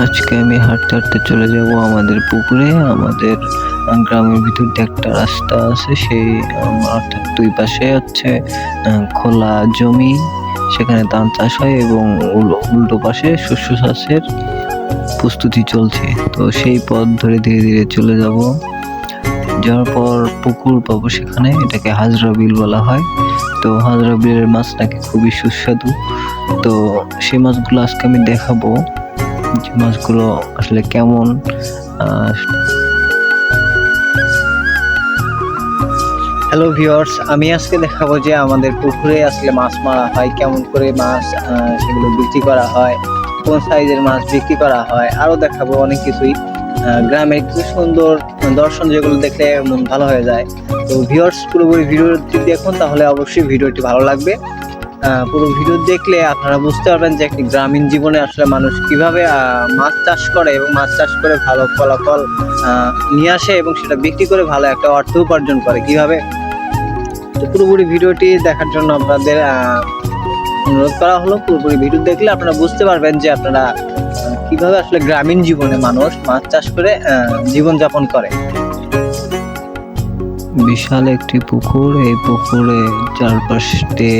আজকে আমি হাঁটতে হাঁটতে চলে যাব আমাদের পুকুরে। আমাদের গ্রামের ভিতর দিয়ে একটা রাস্তা আছে, সেই অর্থাৎ দুই পাশে হচ্ছে খোলা জমি। সেখানে ধান চাষ হয় এবং উল- উল্টো পাশে শস্য চাষের প্রস্তুতি চলছে। তো সেই পথ ধরে ধীরে ধীরে চলে যাব। যাওয়ার পর পুকুর পাবো সেখানে, এটাকে হাজরা বিল বলা হয়। তো হাজরা বিলের মাছ নাকি খুবই সুস্বাদু। তো সেই মাছগুলো আজকে আমি দেখাবো। যে মাছগুলো আসলে কেমন হ্যালো ভিওর্স আমি আজকে দেখাবো যে আমাদের পুকুরে আসলে মাছ মারা হয়, কেমন করে মাছ সেগুলো বিক্রি করা হয়, কোন সাইজের মাছ বিক্রি করা হয় আরও দেখাবো অনেক কিছুই। গ্রামের কিছু সুন্দর দর্শন যেগুলো দেখলে মন ভালো হয়ে যায়। তো ভিওর্স পুরোপুরি ভিডিওটি দেখুন, তাহলে অবশ্যই ভিডিওটি ভালো লাগবে। পুরো ভিডিও দেখলে আপনারা বুঝতে পারবেন যে একটি গ্রামীণ জীবনে আসলে মানুষ কীভাবে মাছ চাষ করে এবং মাছ চাষ করে ভালো ফলাফল নিয়ে আসে এবং সেটা বিক্রি করে ভালো একটা অর্থ উপার্জন করে। কীভাবে? তো পুরোপুরি ভিডিওটি দেখার জন্য আপনাদের অনুরোধ করা হলো। পুরোপুরি ভিডিও দেখলে আপনারা বুঝতে পারবেন যে আপনারা কীভাবে আসলে গ্রামীণ জীবনে মানুষ মাছ চাষ করে জীবন যাপন করে। বিশাল একটি পুকুর, এই পুকুরে চারপাশে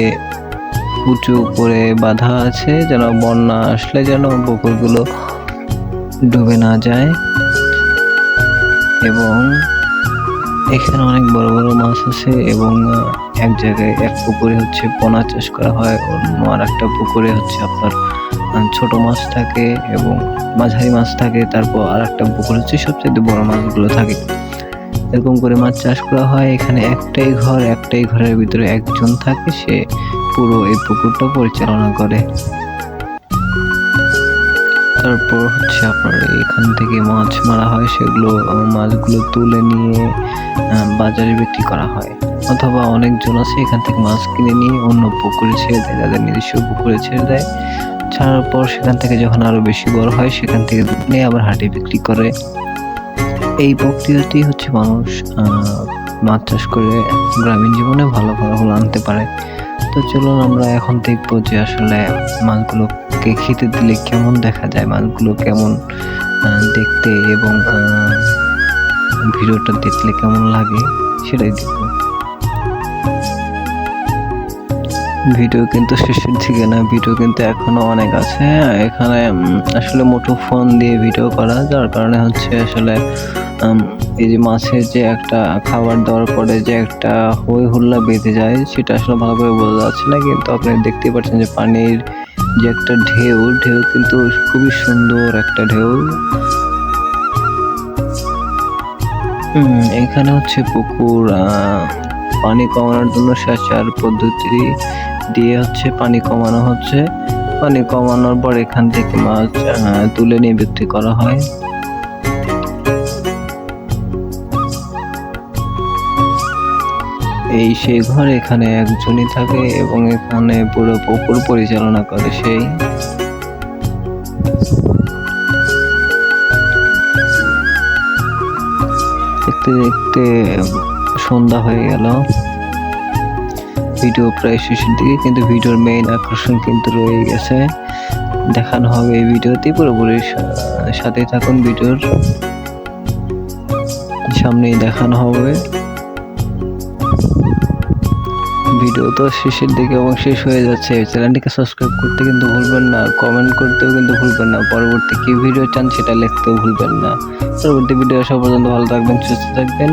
উঁচু করে বাঁধা আছে, যেন বন্যা আসলে যেন পুকুরগুলো ডুবে না যায়। এবং এখানে অনেক বড় বড় মাছ আছে এবং এক জায়গায় এক পুকুরে হচ্ছে পোনা চাষ করা হয়, অন্য আর একটা পুকুরে হচ্ছে আপনার ছোট মাছ থাকে এবং মাঝারি মাছ থাকে, তারপর আর একটা পুকুর হচ্ছে সবচেয়ে বড় মাছগুলো থাকে। এরকম করে মাছ চাষ করা হয়। এখানে একটাই ঘর, একটাই ঘরের ভিতরে একজন থাকে, সে পুরো এই পুকুরটা পরিচালনা করে। তারপর হচ্ছে আপনার এখান থেকে মাছ মারা হয়, সেগুলো মাছগুলো তুলে নিয়ে বাজারে বিক্রি করা হয়। অথবা অনেকজন আছে এখান থেকে মাছ কিনে নিয়ে অন্য পুকুরে ছেড়ে দেয় তাদের নিজস্ব পুকুরে ছেড়ে দেয়। ছাড়ার পর সেখান থেকে যখন আরও বেশি বড় হয়, সেখান থেকে নিয়ে আবার হাটে বিক্রি করে। এই প্রক্রিয়াটি হচ্ছে মানুষ মাছ চাষ করে গ্রামীণ জীবনে ভালো ফলাফল আনতে পারে। তো চলুন আমরা এখন দেখব যে আসলে মাছগুলোকে খেতে দিলে কেমন দেখা যায় মাছগুলো কেমন দেখতে এবং ভিডিওটা দেখলে কেমন লাগে সেটাই দেখব। ভিডিও কিন্তু শেষের দিকে না, ভিডিও কিন্তু এখনও অনেক আছে। এখানে আসলে মোটো ফোন দিয়ে ভিডিও করা, যার কারণে হচ্ছে আসলে এই যে মাছের যে একটা খাবার দেওয়ার পরে যে একটা হই হুল্লা বেঁধে যায়, সেটা আসলে ভালোভাবে বোঝা যাচ্ছে না। কিন্তু আপনি দেখতেই পাচ্ছেন যে পানির যে একটা ঢেউ ঢেউ কিন্তু খুবই সুন্দর একটা ঢেউ। এখানে হচ্ছে পুকুর পানি কমানোর জন্য সেচার পদ্ধতি দিয়ে হচ্ছে পানি কমানো হচ্ছে। পানি কমানোর পর এখান থেকে মাছ তুলে নিয়ে বিক্রি করা হয়। এই সেই ঘর এখানে একজনই থাকে এবং এখানে পুরো পুকুর পরিচালনা করে সেই। দেখতে দেখতে সন্ধ্যা হয়ে গেল। ভিডিও প্রায় শেষের দিকে, কিন্তু ভিডিওর মেইন আকর্ষণ কিন্তু রয়ে গেছে। দেখানো হবে এই ভিডিওতে পুরোপুরি সাথে থাকুন ভিডিওর সামনেই দেখানো হবে। ভিডিও তো শেষের দিকে এবং শেষ হয়ে যাচ্ছে। চ্যানেলটিকে সাবস্ক্রাইব করতে কিন্তু ভুলবেন না কমেন্ট করতেও কিন্তু ভুলবেন না। পরবর্তী কি ভিডিও চান সেটা লিখতেও ভুলবেন না। পরবর্তী ভিডিও সব পর্যন্ত ভালো থাকবেন, সুস্থ থাকবেন।